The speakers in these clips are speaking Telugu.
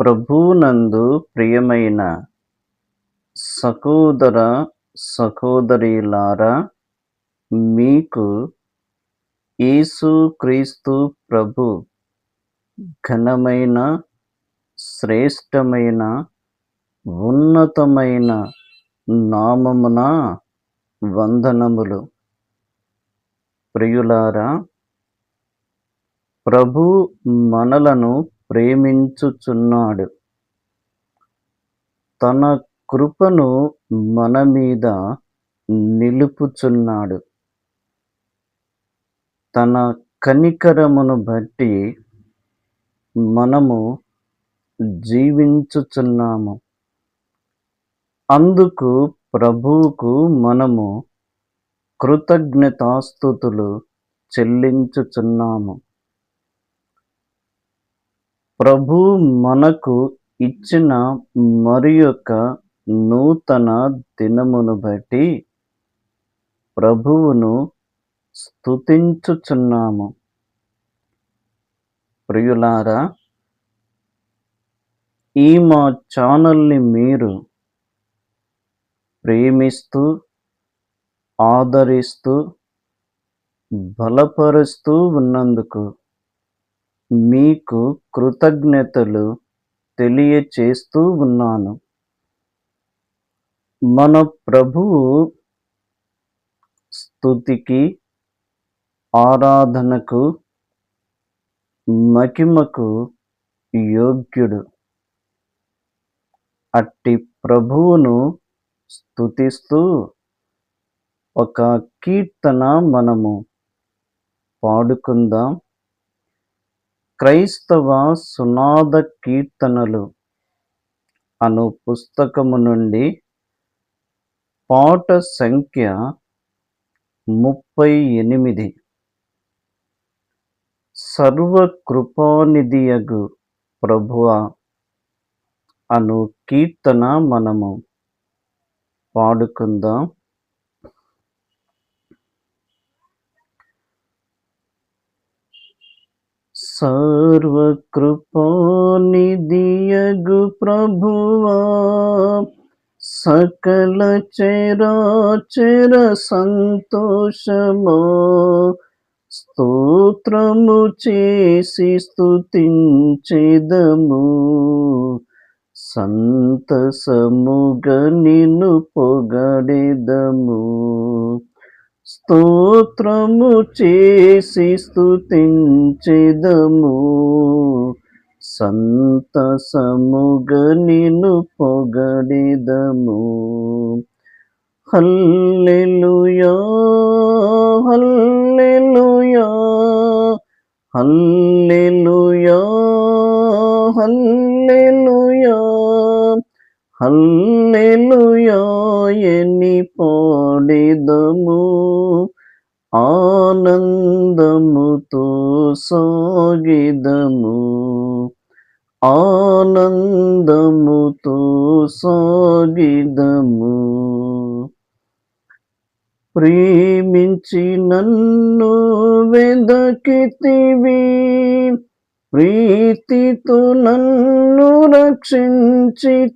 ప్రభునందు ప్రియమైన సహోదర సహోదరిలారా మీకు యేసుక్రీస్తు ప్రభు ఘనమైన శ్రేష్టమైన ఉన్నతమైన నామమున వందనములు. ప్రియులారా ప్రభు మనలను ప్రేమించుచున్నాడు. తన కృపను మన మీద నిలుపుచున్నాడు. తన కనికరమును బట్టి మనము జీవించుచున్నాము. అందుకు ప్రభువుకు మనము కృతజ్ఞతాస్థుతులు చెల్లించుచున్నాము. ప్రభు మనకు ఇచ్చిన మరి యొక్క నూతన దినమును బట్టి ప్రభువును స్తుతించుచున్నాము. ప్రియులారా ఈ మా ఛానల్ని మీరు ప్రేమిస్తూ ఆదరిస్తూ బలపరుస్తూ ఉన్నందుకు మీకు కృతజ్ఞతలు తెలియచేస్తూ ఉన్నాను. మన ప్రభువు స్థుతికి ఆరాధనకు మహిమకు యోగ్యుడు. అట్టి ప్రభువును స్థుతిస్తూ ఒక కీర్తన మనము పాడుకుందాం. క్రైస్తవ సునాద కీర్తనలు అను పుస్తకము నుండి పాట సంఖ్య ముప్పై ఎనిమిది. సర్వకృపానిధియగు ప్రభువ అను కీర్తన మనము పాడుకుందాం. సర్వకృపానిధియగు ప్రభువా. సకల చరాచర సంతోషమా. స్తోత్రము చేసి స్తుతించెదము. సంతసముగ నిన్ను పొగడెదము. స్తోత్రము చేసి స్తుతించెదము. సంతసముగ నిన్ను పొగడెదము. హల్లెలూయా హల్లెలూయా హల్లెలూయా హల్లెలూయా హల్లెలూయా ఎన్ని పాడెదము. ఆనందముతో సాగిదము. ఆనందముతో సాగిదము. ప్రేమించి నన్ను వెదకితివి ప్రీతితో నన్ను రక్షించితివి.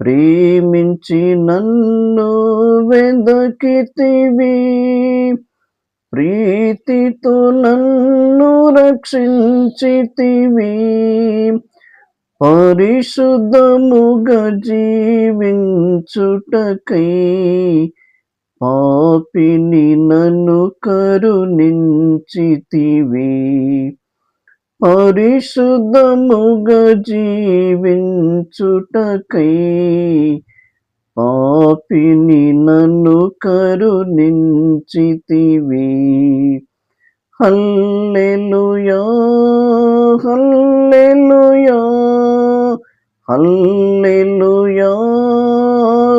ప్రేమించి నన్ను వెదకితివి. ప్రీతితో నన్ను రక్షించితివి. పరిశుద్ధముగా జీవించుటకై పాపిని నన్ను కరుణించితివి. పరిశుద్ధముగా జీవించుటకై పాపిని నన్ను కరుణించితివి. హల్లెలుయా హల్లెలూయా హల్లెలూయా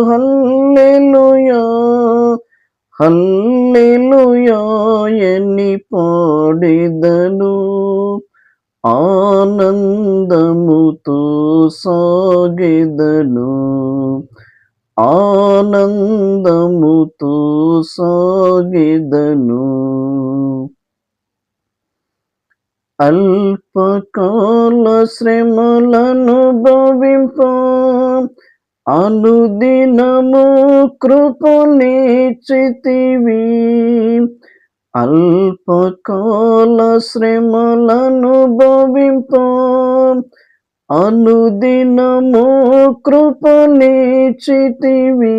హల్లెలూయా హల్లెలూయా ఎన్ని పాడిదను ఆనందముతో సాగెదను. ఆనందముతో సాగెదను. అల్పకాల శ్రమలను భవింప అనుదినము కృపణి చితివీ అల్పకాల శ్రమలను భవింప. అనుదినము కృపనిచ్చితివి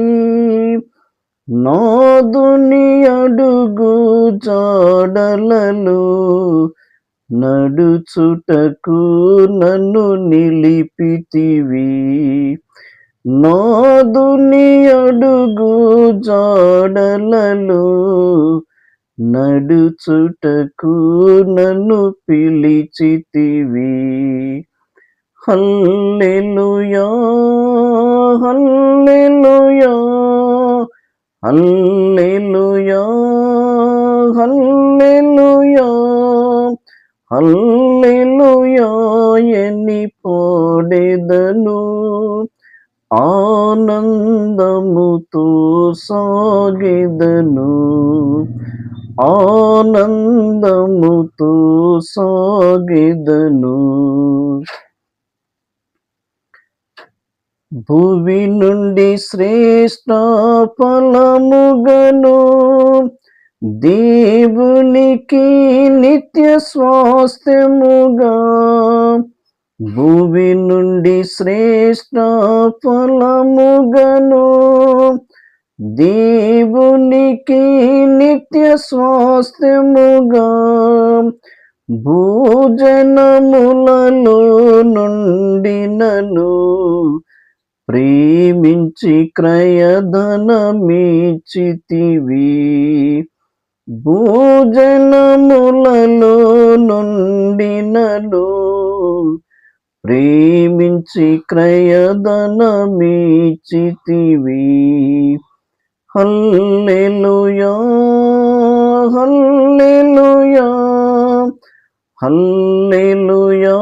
నాదుని అడుగు జాడలలో నడుచుటకు నన్ను నిలిపితివి. నాదుని అడుగు జాడలలో నడుచుటకు నన్ను పిలిచితివి. హల్లెలూయా హల్లెలూయా హల్లెలూయా హల్లెలూయా హల్లెలూయా ఎన్ని పాడేదను. ఆనందముతో సాగేదను. ఆనందముతో సాగిదను. భువి నుండి శ్రేష్ట ఫలముగను. దేవునికి నిత్య స్వాస్థ్యముగా. భూమి నుండి శ్రేష్ట ఫలముగను. దేవునికి నిత్య స్వాస్థ్యముగా భోజనములలో నుండినను ప్రేమించి క్రయధనమిచితివి భోజనములలో నుండినను ప్రేమించి క్రయధనమిచ్చితివి. హల్లెలూయా హల్లెలూయా హల్లెలూయా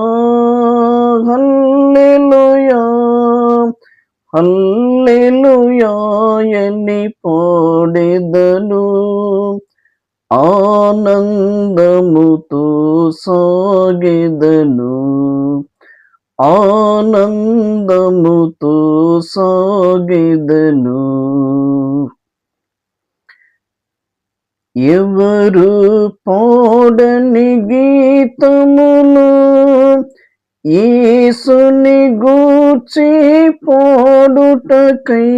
హల్లెలూయా హల్లెలూయా ఎన్ని పాడెదను ఆనందముతో సాగెదను ఆనందముతో సాగెదను ఎవరు పోడని గీతమును ఈసుని గూర్చి పోడుటకై.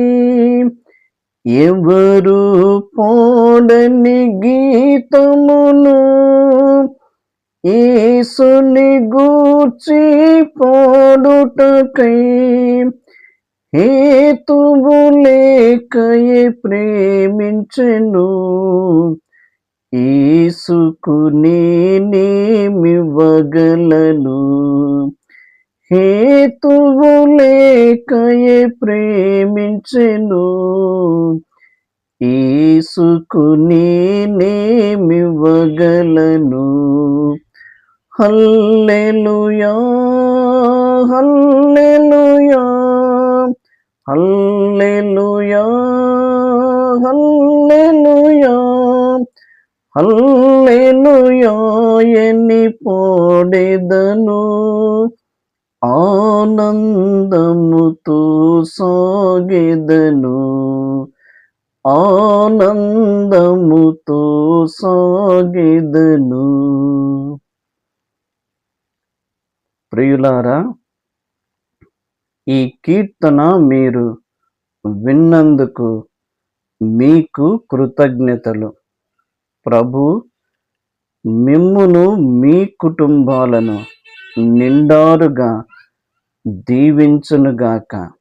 ఎవరు పోడని గీతమును ఈసుని గూర్చి పోడుటకై. హేతువు లేకయే ప్రేమించెను ఈసుకునే నేమివ్వగలను హేతువు లేకయే ప్రేమించెను. ఈసుకునే నేమివ్వగలను హల్లెలుయా హల్లెలుయా హల్ హల్లెలూయా ఎన్ని పాడెదను. ఆనందముతో సాగేదను. ఆనందముతో సాగేదను. ప్రియులారా ఈ కీర్తన మీరు విన్నందుకు మీకు కృతజ్ఞతలు. ప్రభు మిమ్మును మీ కుటుంబాలను నిండారుగా దీవించునుగాక.